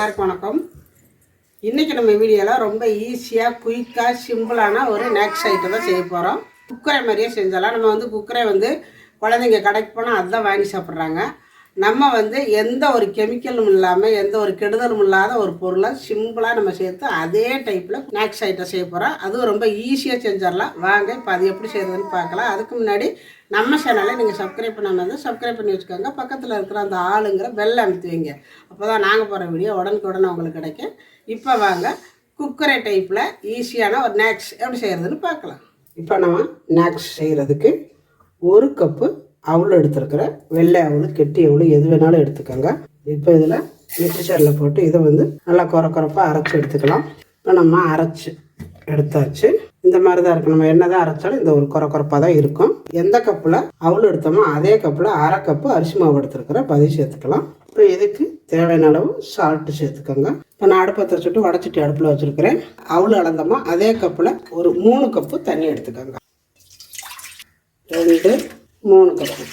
எல்லாருக்கும் வணக்கம். இன்றைக்கி நம்ம வீடியோவில் ரொம்ப ஈஸியாக குயிக்காக சிம்பிளான ஒரு நேக்ஸ் ஐட்டம் தான் செய்ய போகிறோம் குக்கரை மாதிரியே செஞ்சாலாம் நம்ம வந்து குக்கரை வந்து குழந்தைங்க கடைக்கு போனால் அதுதான் வாங்கி சாப்பிட்றாங்க. நம்ம வந்து எந்த ஒரு கெமிக்கலும் இல்லாமல் எந்த ஒரு கெடுதலும் இல்லாத ஒரு பொருளை சிம்பிளாக நம்ம சேர்த்து அதே டைப்பில் ஸ்நாக்ஸ் ஐட்டம் செய்ய போகிறோம் அதுவும் ரொம்ப ஈஸியாக செஞ்சிடலாம். வாங்க இப்போ அது எப்படி செய்கிறதுன்னு பார்க்கலாம். அதுக்கு முன்னாடி நம்ம சேனலை நீங்கள் சப்ஸ்கிரைப் பண்ணாமல் இருந்தால் சப்ஸ்கிரைப் பண்ணி வச்சுக்கோங்க. பக்கத்தில் இருக்கிற அந்த ஆளுங்கிற பெல் அமுத்தி வைங்க. அப்போ தான் நாங்கள் போகிற வீடியோ உடனுக்குடனே உங்களுக்கு கிடைக்கும். இப்போ வாங்க குக்கரை டைப்பில் ஈஸியான ஒரு நேக்ஸ் எப்படி செய்கிறதுன்னு பார்க்கலாம். இப்போ நம்ம ஸ்நாக்ஸ் செய்கிறதுக்கு ஒரு கப்பு அவுள் எடுத்துருக்குற வெள்ளை அவளு கெட்டி அவளு எது வேணாலும் எடுத்துக்கோங்க. இப்போ இதில் மிக்சரில் போட்டு இதை வந்து நல்லா குறை குறைப்பாக அரைச்சி எடுத்துக்கலாம். இப்போ நம்ம அரைச்சி எடுத்தாச்சு. இந்த மாதிரி தான் இருக்கும் நம்ம என்ன தான் அரைச்சாலும் இந்த ஒரு குறை குறைப்பாக தான் இருக்கும். எந்த கப்பில் அவுள் எடுத்தோமோ அதே கப்பில் அரை கப்பு அரிசி மாவு எடுத்துருக்குற பதிவு சேர்த்துக்கலாம். இப்போ இதுக்கு தேவையான அளவு சால்ட்டு சேர்த்துக்கோங்க. இப்போ நான் அடுப்பத்தை சுட்டு வடச்சட்டி அடுப்பில் வச்சுருக்கிறேன். அவுள் அளந்தோமோ அதே கப்பில் ஒரு மூணு கப்பு தண்ணி எடுத்துக்கோங்க. ரெண்டு மூணு கப்பு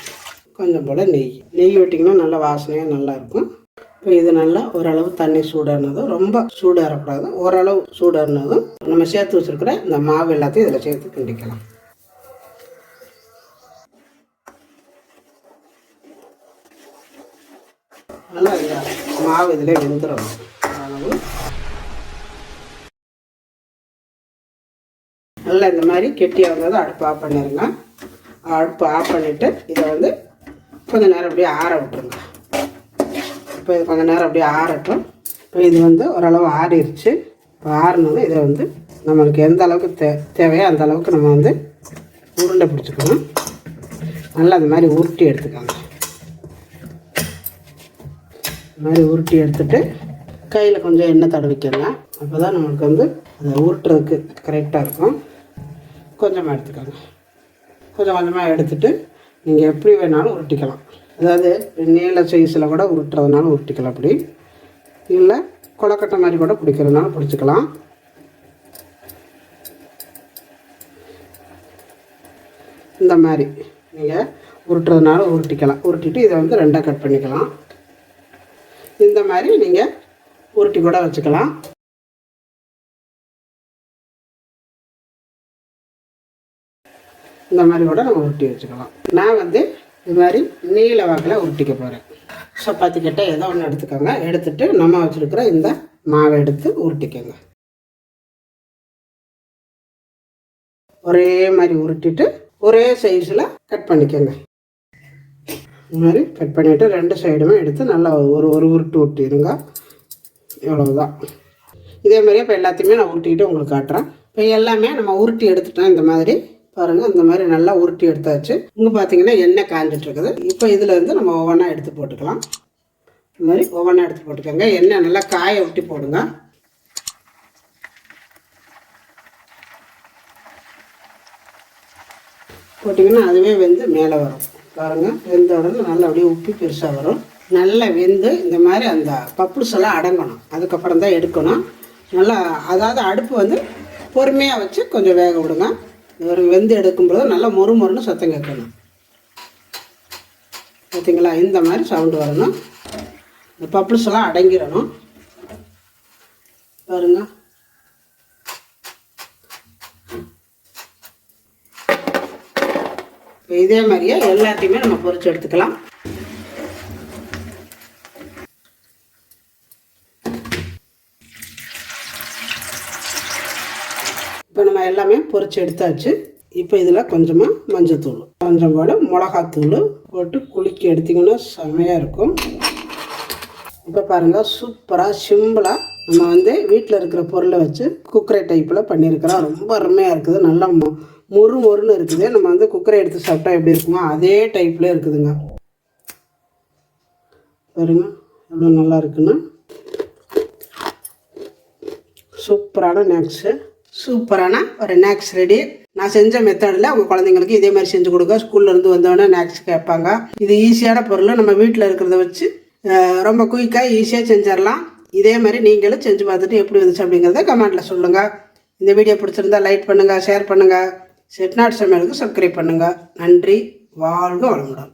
கொஞ்சம் போல் நெய். நெய் விட்டிங்கன்னா நல்லா வாசனையாக நல்லாயிருக்கும். இப்போ இது நல்லா ஓரளவு தண்ணி சூடானதும் ரொம்ப சூடாகக்கூடாது ஓரளவு சூடானதும் நம்ம சேர்த்து வச்சுருக்கிற இந்த மாவு எல்லாத்தையும் இதில் சேர்த்து கிண்டிக்கலாம். நல்லா மாவு இதில் வெந்துடும் அளவு. நல்லா இந்த மாதிரி கெட்டியாக வந்ததும் அடுப்பாக பண்ணிடுங்க அடுப்பு ஆஃப் பண்ணிவிட்டு இதை வந்து கொஞ்ச நேரம் அப்படியே ஆற விட்டுருங்க. இப்போ இது கொஞ்ச நேரம் அப்படியே ஆறட்டும். இப்போ இது வந்து ஓரளவு ஆறிடுச்சு இப்போ ஆறினதும் இதை வந்து நம்மளுக்கு எந்த அளவுக்கு தே தேவையோ அந்த அளவுக்கு நம்ம வந்து உருண்டை பிடிச்சிக்கணும். நல்லா அந்த மாதிரி உருட்டி எடுத்துக்கோங்க. இந்த மாதிரி உருட்டி எடுத்துட்டு கையில் கொஞ்சம் எண்ணெய் தடவிக்கோங்க. அப்போ தான் நம்மளுக்கு வந்து அதை உருட்டுறதுக்கு கரெக்டாக இருக்கும். கொஞ்சமாக எடுத்துக்கோங்க. கொஞ்சம் கொஞ்சமாக எடுத்துட்டு நீங்கள் எப்படி வேணாலும் உருட்டிக்கலாம். அதாவது நீள சைஸில் கூட உருட்டுறதுனாலும் உருட்டிக்கலாம் அப்படி. இல்லை கொலக்கட்டை மாதிரி கூட பிடிக்கிறதுனாலும் பிடிச்சிக்கலாம். இந்த மாதிரி நீங்கள் உருட்டுறதுனால உருட்டிக்கலாம். உருட்டிட்டு இதை வந்து ரெண்டாக கட் பண்ணிக்கலாம். இந்த மாதிரி நீங்கள் உருட்டி கூட வச்சுக்கலாம். இந்த மாதிரி கூட நம்ம உருட்டி வச்சுக்கலாம். நான் வந்து இது மாதிரி நீல வாக்கில் உருட்டிக்க போகிறேன் சப்பாத்தி கிட்டே ஏதோ ஒன்று எடுத்துக்கோங்க. எடுத்துட்டு நம்ம வச்சுருக்கிற இந்த மாவை எடுத்து உருட்டிக்கோங்க. ஒரே மாதிரி உருட்டிட்டு ஒரே சைஸில் கட் பண்ணிக்கோங்க. இந்த மாதிரி கட் பண்ணிவிட்டு ரெண்டு சைடுமே எடுத்து நல்லா ஒரு ஒரு உருட்டு உருட்டிடுங்க இவ்வளவுதான். இதே மாதிரியே இப்போ எல்லாத்தையுமே நான் உருட்டிக்கிட்டு உங்களுக்கு காட்டுறேன். இப்போ எல்லாமே நம்ம உருட்டி எடுத்துட்டோம் இந்த மாதிரி பாருங்கள் இந்த மாதிரி நல்லா உருட்டி எடுத்தாச்சு. இங்கே பார்த்தீங்கன்னா எண்ணெய் காஞ்சிட்டு இருக்குது. இப்போ இதில் இருந்து நம்ம ஒவ்வொன்றா எடுத்து போட்டுக்கலாம். இந்த மாதிரி ஒவ்வொன்றா எடுத்து போட்டுக்கோங்க. எண்ணெய் நல்லா காய விட்டு போடுங்க. போட்டிங்கன்னா அதுவே வெந்து மேலே வரும். பாருங்கள் வெந்த உடனே நல்லா அப்படியே உப்பி பெருசாக வரும். நல்லா வெந்து இந்த மாதிரி அந்த பப்புள்ஸ் எல்லாம் அடங்கணும். அதுக்கப்புறம் தான் எடுக்கணும். நல்லா அதாவது அடுப்பு வந்து பொறுமையாக வச்சு கொஞ்சம் வேக விடுங்க. ஒரு வெந்து எடுக்கும்போது நல்லா மொறு மொறுன்னு சத்தம் கேட்கணும். பார்த்தீங்களா இந்த மாதிரி சவுண்டு வரணும். இந்த பப்புள்ஸ் எல்லாம் அடங்கிடணும். பாருங்க. இப்போ இதே மாதிரியே எல்லாத்தையுமே நம்ம பொறிச்சு எடுத்துக்கலாம். இப்போ நம்ம எல்லாமே பொறிச்சு எடுத்தாச்சு. இப்போ இதில் கொஞ்சமாக மஞ்சத்தூள் கொஞ்சம் போட மிளகாத்தூள் போட்டு குளிக்க எடுத்திங்கன்னா செமையாக இருக்கும். இப்போ பாருங்கள் சூப்பராக சிம்பிளாக நம்ம வந்து வீட்டில் இருக்கிற பொருளை வச்சு குக்கரை டைப்பில் பண்ணியிருக்கிறோம். ரொம்ப அருமையாக இருக்குது. நல்லா மொ மொறு மொறுன்னு இருக்குது. நம்ம வந்து குக்கரை எடுத்து சாப்பிட்டா எப்படி இருக்குமோ அதே டைப்பில் இருக்குதுங்க. பாருங்க எவ்வளோ நல்லா இருக்குன்னு. சூப்பரான நேக்ஸு சூப்பரான ஒரு நேக்ஸ் ரெடி நான் செஞ்ச மெத்தடில் உங்கள் குழந்தைங்களுக்கு இதே மாதிரி செஞ்சு கொடுங்க. ஸ்கூல்ல இருந்து வந்தோடனே நேக்ஸ் கேட்பாங்க. இது ஈஸியான பொருள். நம்ம வீட்டில் இருக்கிறத வச்சு ரொம்ப குயிக்காக ஈஸியாக செஞ்சிடலாம். இதே மாதிரி நீங்களும் செஞ்சு பார்த்துட்டு எப்படி வந்துச்சு அப்படிங்கிறத கமெண்ட்டில் சொல்லுங்கள் இந்த வீடியோ பிடிச்சிருந்தா லைக் பண்ணுங்கள் ஷேர் பண்ணுங்கள் செட்நாட் சமையலுக்கு சப்ஸ்கிரைப் பண்ணுங்கள் நன்றி. வாழ்க வளமுடன்.